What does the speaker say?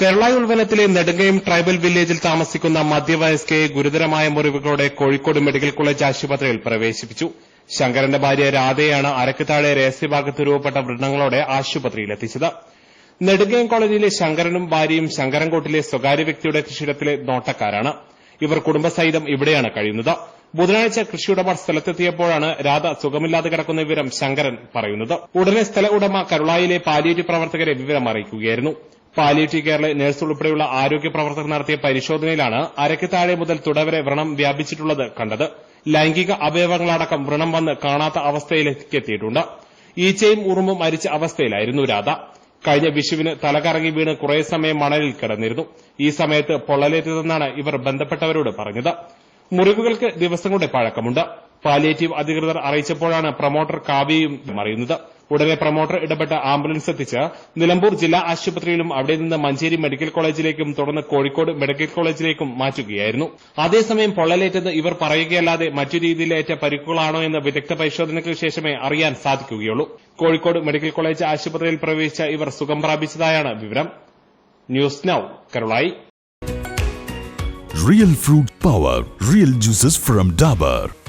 Kerala ഉൾവനത്തിലെ Nedumkayam tribal വില്ലേജിൽ താമസിക്കുന്ന മധ്യവയസ്കയെ ഗുരുതരമായ മുറിവുകളോടെ കോഴിക്കോട് മെഡിക്കൽ കോളേജ് ആശുപത്രിയിൽ പ്രവേശിപ്പിച്ചു. ശങ്കരന്റെ ഭാര്യ രാധയാണ് അരക്ക് താഴെ രഹസ്യഭാഗത്ത് രൂപപ്പെട്ട വ്രണങ്ങളോടെ ആശുപത്രിയിലെത്തിച്ചത് നെടുങ്കയം കോളേജിലെ ശങ്കരനും ഭാര്യയും ശങ്കരൻകോട്ടിലെ സ്വകാര്യ വ്യക്തിയുടെ കൃഷിയിടത്തിലെ നോട്ടക്കാരാണ്. ഇവർ കുടുംബസഹിതം ഇവിടെയാണ് കഴിയുന്നത്. ബുധനാഴ്ച കൃഷിയുടമ സ്ഥലത്തെത്തിയപ്പോഴാണ് രാധ സുഖമില്ലാതെ കിടക്കുന്ന വിവരം ശങ്കരൻ പറയുന്നത്. ഉടനെ സ്ഥല ഉടമ കരുളായിലെ പാലിയേറ്റ് പ്രവർത്തകരെ വിവരം അറിയിക്കുകയായിരുന്നു പാലിയേറ്റീവ് കെയറിലെ നഴ്സ് ഉൾപ്പെടെയുള്ള ആരോഗ്യ പ്രവർത്തകർ നടത്തിയ പരിശോധനയിലാണ് അരയ്ക്ക് താഴെ മുതൽ തുടവരെ വ്രണം വ്യാപിച്ചിട്ടുള്ളത് കണ്ടത്. ലൈംഗിക അവയവങ്ങളടക്കം വ്രണം വന്ന് കാണാത്ത അവസ്ഥയിലേക്ക് എത്തിയിട്ടുണ്ട് ഈച്ചയും ഉറുമ്പും മരിച്ച അവസ്ഥയിലായിരുന്നു രാധ. കഴിഞ്ഞ വിഷുവിന് തലകറങ്ങി വീണ് കുറേ സമയം മണലിൽ കിടന്നിരുന്നു. ഈ സമയത്ത് പൊള്ളലേറ്റതെന്നാണ് ഇവർ ബന്ധപ്പെട്ടവരോട് പറഞ്ഞത്. മുറിവുകൾക്ക് ദിവസങ്ങളുടെ പഴക്കമുണ്ട്. പാലിയേറ്റീവ് അധികൃതർ അറിയിച്ചപ്പോഴാണ് പ്രൊമോട്ടർ കാവ്യയും അറിയുന്നത് ഉടനെ പ്രൊമോട്ടർ ഇടപെട്ട് ആംബുലൻസ് എത്തിച്ച് നിലമ്പൂർ ജില്ലാ ആശുപത്രിയിലും അവിടെ നിന്ന് മഞ്ചേരി മെഡിക്കൽ കോളേജിലേക്കും തുടർന്ന് കോഴിക്കോട് മെഡിക്കൽ കോളേജിലേക്കും മാറ്റുകയായിരുന്നു. അതേസമയം പൊള്ളലേറ്റെന്ന് ഇവർ പറയുകയല്ലാതെ മറ്റു രീതിയിലേറ്റ പരിക്കുകളാണോ എന്ന് വിദഗ്ധ പരിശോധനയ്ക്ക് ശേഷമേ അറിയാൻ സാധിക്കുകയുള്ളൂ. കോഴിക്കോട് മെഡിക്കൽ കോളേജ് ആശുപത്രിയിൽ പ്രവേശിച്ച ഇവർ സുഖം പ്രാപിച്ചതായാണ് വിവരം. News now Karulai. Real fruit power real juices from Dabur.